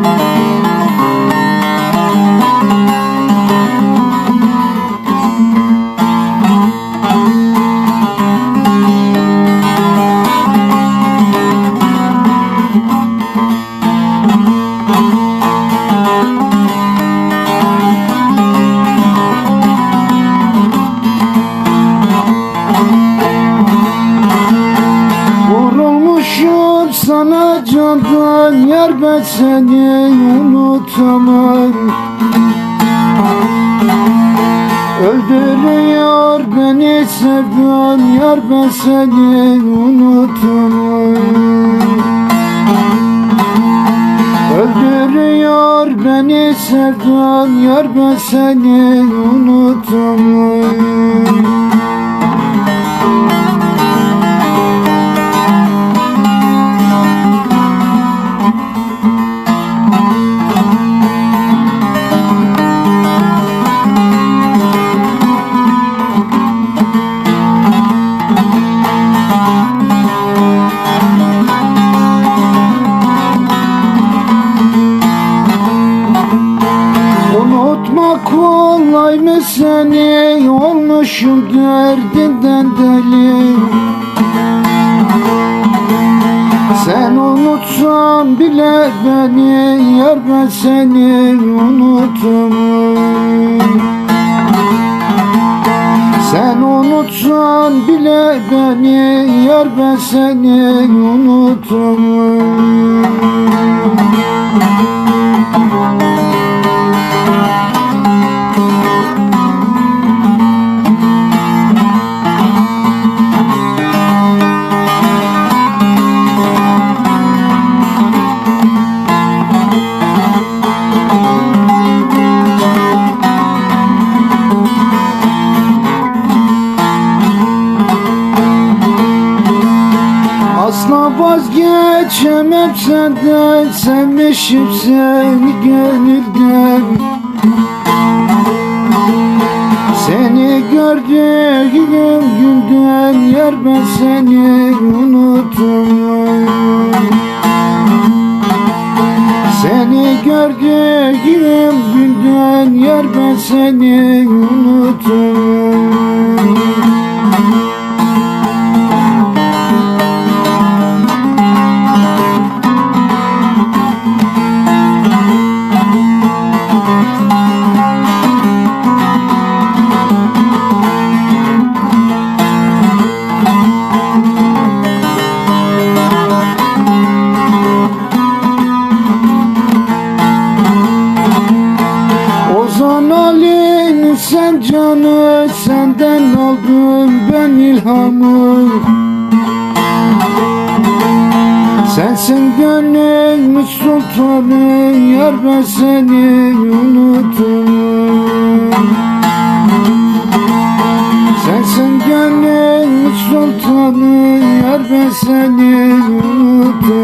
Música sana candan Yar ben seni unutamam. Öldürüyor beni sevdan Yar ben seni unutamam. Öldürüyor beni sevdan Yar ben seni unutamam kolay mı seni? Olmuşum derdinden deli. Sen unutsan bile beni Yar ben seni unutamam Sen unutsan bile beni Yar ben seni unutamam Asla vazgeçemem senden Sevmişim seni gönülden. Seni gördüğüm günden Yar ben seni unutamam Seni gördüğüm günden Yar ben seni unutamam sen canı Senden aldım ben ilhamı. Sensin gönlümün sultanı Yar ben seni unutamam. Sensin gönlümün sultanı Yar ben seni unutamam